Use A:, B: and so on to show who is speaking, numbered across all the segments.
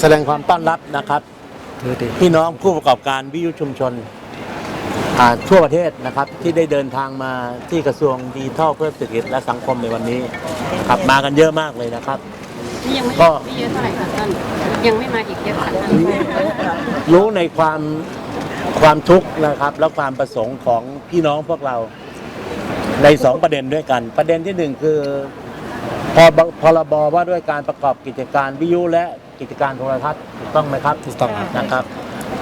A: แสดงความต้อนรับนะครับ
B: ถือดี
A: พี่น้องผู้ประกอบการวิทยุชุมชนอ่าทั่วประเทศนะครับที่ได้เดินทางมาที่กระทรวงดิจิทัลเพื่อเศรษฐกิจและสังคมในวันนี้ครับมากันเยอะมากเลยนะครับ
C: นี่ยังไม่
A: ก็
C: ไม่เยอะเท่าไหร่ค่ะท่านยังไม่มาอีกเยอะค่ะท่าน
A: รู้ในความความทุกข์นะครับ และความประสงค์ของพี่น้องพวกเราในสองประเด็นด้วยกัน ประเด็นที่หนึ่งคือพอบพรบว่าด้วยการประกอบกิจการวิทยุและ กิจการโทรทัศน์ถูกต้องไหมครับ
B: ถูกต้องครับ
A: นะครับ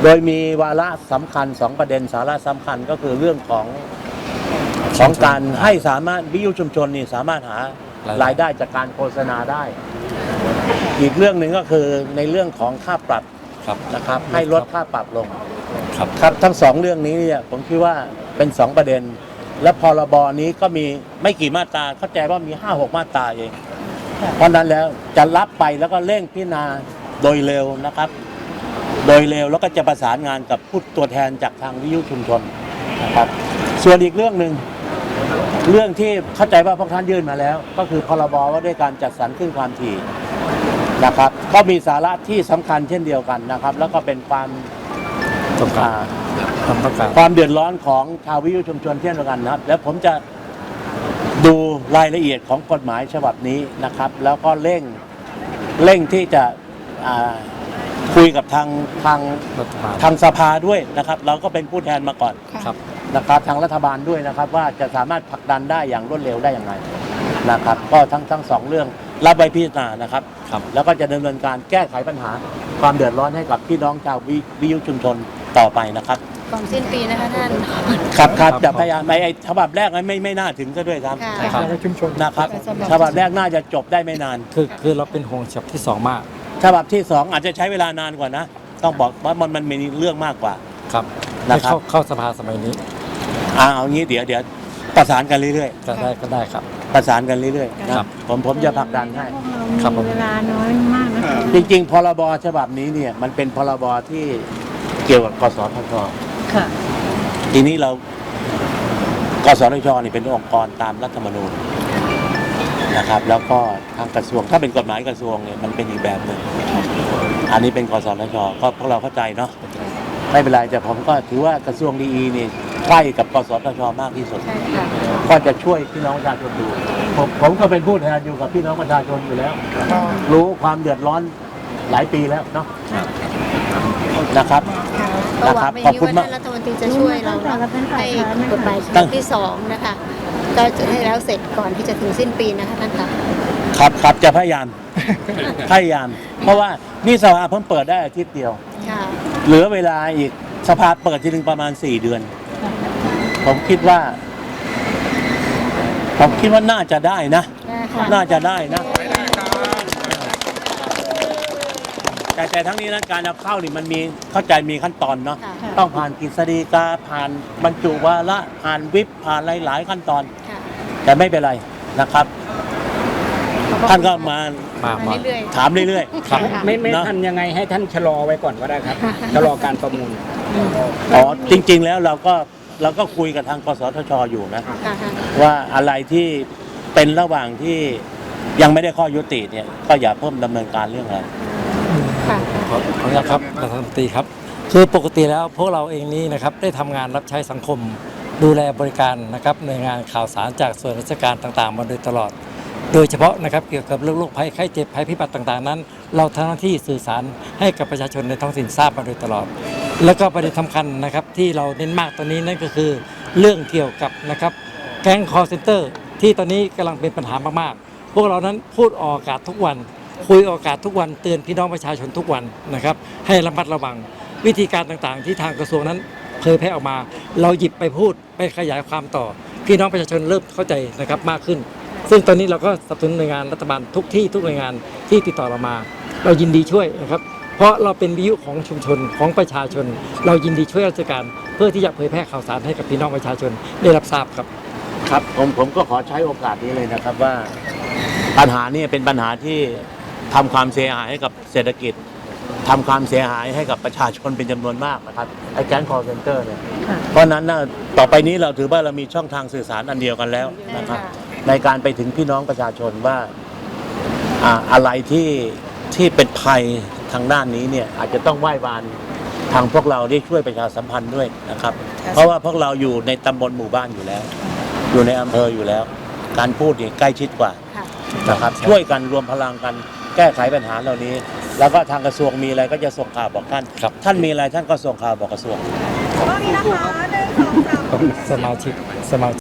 A: โดยมีวาระสำคัญสองประเด็นสาระสำคัญก็คือเรื่องของของการให้สามารถวิทยุชุมชนนี่สามารถหารายได้จากการโฆษณาได้ อีกเรื่องหนึ่งก็คือในเรื่องของค่าปรับ
B: ครับ
A: นะครับ ให้ลดค่าปรับลง
B: ครับ
A: ครับทั้งสองเรื่องนี้เนี่ยผมคิดว่าเป็นสองประเด็น และพรบนี้ก็มีไม่กี่มาตราเข้าใจว่ามีห้าหกมาตราเอง เพราะฉะนั้นแล้วจะรับไปแล้วก็เร่งพิจารณาโดยเร็วนะครับ โดยเร็วแล้วก็จะประสานงานกับผู้ตัวแทนจากทางวิทยุชุมชนนะครับ ส่วนอีกเรื่องหนึ่งเรื่องที่เข้าใจว่าพวกท่านยื่นมาแล้ว ก็คือพรบว่าด้วยการจัดสรรขึ้นความถี่นะครับ ก็มีสาระที่สำคัญเช่นเดียวกันนะครับ แล้วก็เป็นความ
B: ต้องการ
A: อ่า
B: ความต้องการ
A: ความเดือดร้อนของชาววิทยุชุมชนเช่นเดียวกันนะครับ แล้วผมจะ ดูรายละเอียดของกฎหมายฉบับนี้นะครับ แล้วก็เร่งเร่งที่จะอ่าคุยกับทางทาง
B: รัฐบาล
A: ทางสภาด้วยนะครับ เราก็เป็นผู้แทนมาก่อน
B: ครับ
A: นะครับทางรัฐบาลด้วยนะครับว่าจะสามารถผลักดันได้อย่างรวดเร็วได้อย่างไรนะครับ ก็ทั้งทั้งสองเรื่องรับไว้พิจารณานะครับ
B: ครับ
A: แล้วก็จะดำเนินการแก้ไขปัญหาความเดือดร้อนให้กับพี่น้องชาววิวิทยุชุมชนต่อไปนะครับ
C: ก่อนสิ้นปีนะคะท่าน
A: ครับครับจะพยายามไม่ไอ้ฉบับแรกไม่ไม่ไม่น่าถึงซะด้วยครับ
C: ค่ะ
B: ครับ
A: นนะครับฉบับแรกน่าจะจบได้ไม่นาน
B: คือคือเราเป็นห่วงฉบับที่สองมาก
A: ฉบับที่สองอาจจะใช้เวลานานกว่านะ ต้องบอกว่ามันมันมีเรื่องมากกว่า
B: ครับ
A: นะครับ
B: เข้าเข้าสภาสมัยนี้
A: อ่าเอางี้เดี๋ยวเดี๋ยวประสานกันเรื่อย
B: จะได้ก็ได้ครับ
A: ๆ ประสานกันเรื่อยๆนะครับ ผมผมจะผลักดันให้
B: ครับผม
D: เวลาน้อยมากนะคะ
A: จริงๆ พรบฉบับนี้เนี่ยมันเป็นพรบที่เกี่ยวกับกสทช
D: ค่ะ
A: ทีนี้เรากสทชนี่เป็นองค์กรตามรัฐธรรมนูญนะครับ แล้วก็ทางกระทรวงถ้าเป็นกฎหมายกระทรวงเนี่ยมันเป็นอีกแบบหนึ่งอันนี้เป็นกสทชก็พวกเราเข้าใจเนาะไม่เป็นไรแต่ผมก็ถือว่ากระทรวงดีนี่ใกล้กับกสทชมากที่สุด
C: ใช่ค่ะ
A: ก็จะช่วยพี่น้องประชาชนดูผมผมก็เป็นผู้แทนอยู่กับพี่น้องประชาชนอยู่แล้ว รู้ความเดือดร้อนหลายปีแล้วเนาะ นะครับ
C: ก็หวัง
A: ขอบ
C: ไม่
A: คุ
C: นี้
A: ณ
C: ว่ามา
A: ก
C: ท่านรัฐมนตรีจะช่วยเราเนอะให้กฎหมายฉ
A: ตั้
C: บับ
A: ง
C: ที่สองนะคะ ก็จะให้แล้วเสร็จก่อนที่จะถึงสิ้นปีนะคะท่านคะ
A: ครับครับจะพยายาม พยายาม เพราะว่านี่สภาเพิ่งเปิดได้อาทิตย์เดียว
C: ค่ะ
A: เหลือเวลาอีกสภาเปิดทีนึงประมาณ4เดือน ผมคิดว่า ผมคิดว่าน่าจะได้นะ
C: นะคะ
A: น่าจะได้นะ แต่แต่ทั้งนี้นั้นการเอาเข้านี่มันมีเข้าใจมีขั้นตอนเนาะ
C: ค่ะ
A: ต้องผ่านกฤษฎีกาผ่านบรรจุวาระผ่านวิปผ่านหลายๆขั้นตอน
C: ค่ะ
A: แต่ไม่เป็นไรนะครับ ท่านก็มา
B: มา
C: มา
B: มา
C: เรื่อย
A: ถามเรื่อย
B: ครับ
C: ค่ะ
E: ไม่ไม่
A: นะ
E: ทันยังไงให้ท่านชะลอไว้ก่อนก็ได้ครับชะลอการประมูล
A: ๆอ๋อจริง ๆ แล้วเราก็เราก็คุยกับทางกสทชอยู่นะ
C: ค่ะค่ะ
A: ว่าอะไรที่เป็นระหว่างที่ยังไม่ได้ข้อยุติเนี่ย ก็อย่าเพิ่มดำเนินการเรื่องอะไร
C: ค่ะ
B: ข อขออนุญาตครับรัฐมนตรีครับ คือปกติแล้วพวกเราเองนี้นะครับได้ทำงานรับใช้สังคม ดูแลบริการนะครับหน่วยงานข่าวสารจากส่วนราชการต่างๆ มาโดยตลอด โดยเฉพาะนะครับเกี่ยวกับเรื่องโรคภัยไข้เจ็บภัยพิบัติต่างๆนั้น เราทำหน้าที่สื่อสารให้กับประชาชนในท้องถิ่นทราบมาโดยตลอด แล้วก็ประเด็นสำคัญนะครับที่เราเน้นมากตอนนี้นั่นก็คือ เรื่องเกี่ยวกับนะครับแก๊งคอร์เซนเตอร์ที่ตอนนี้กำลังเป็นปัญหามากๆ พวกเรานั้นพูดออกอากาศทุกวัน คุยออกอากาศทุกวันเตือนพี่น้องประชาชนทุกวันนะครับ ให้ระมัดระวัง วิธีการต่างๆ ที่ทางกระทรวงนั้นเผยแพร่ออกมา เราหยิบไปพูดไปขยายความต่อ พี่น้องประชาชนเริ่มเข้าใจนะครับมากขึ้น ซึ่งตอนนี้เราก็สนับสนุนหน่วยงานรัฐบาลทุกที่ทุกหน่วยงานที่ติดต่อเรามา เรายินดีช่วยนะครับ เพราะเราเป็นวิทยุของชุมชนของประชาชน เรายินดีช่วยราชการ เพื่อที่จะเผยแพร่ข่าวสารให้กับพี่น้องประชาชนได้รับทราบครับ
A: ครับผมผมก็ขอใช้โอกาสนี้เลยนะครับว่าปัญหานี้เป็นปัญหาที่ ทำความเสียหายให้กับเศรษฐกิจทำความเสียหายให้กับประชาชนเป็นจำนวนมากนะครับไอ้แก๊งคอร์เซนเตอร์เนี่ย
D: ค่ะ
A: เพราะฉะนั้นนะต่อไปนี้เราถือว่าเรามีช่องทางสื่อสารอันเดียวกันแล้วนะครับ ในการไปถึงพี่น้องประชาชนว่าอ่าอะไรที่ที่เป็นภัยทางด้านนี้เนี่ยอาจจะต้องไหว้วานทางพวกเราได้ช่วยประชาสัมพันธ์ด้วยนะครับ เพราะว่าพวกเราอยู่ในตำบลหมู่บ้านอยู่แล้ว อยู่ในอำเภออยู่แล้ว การพูดเนี่ยใกล้ชิดกว่า
C: ค่ะ
A: นะครับช่วยกันรวมพลังกัน แก้ไขปัญหาเหล่านี้ แล้วก็ทางกระทรวงมีอะไรก็จะส่งข่าวบอกท่าน
B: ครับ
A: ท่านมีอะไรท่านก็ส่งข่าวบอกกระทรวง
D: กล้องนี้นะคะหนึ่งสองสาม
B: สมาชิกสมา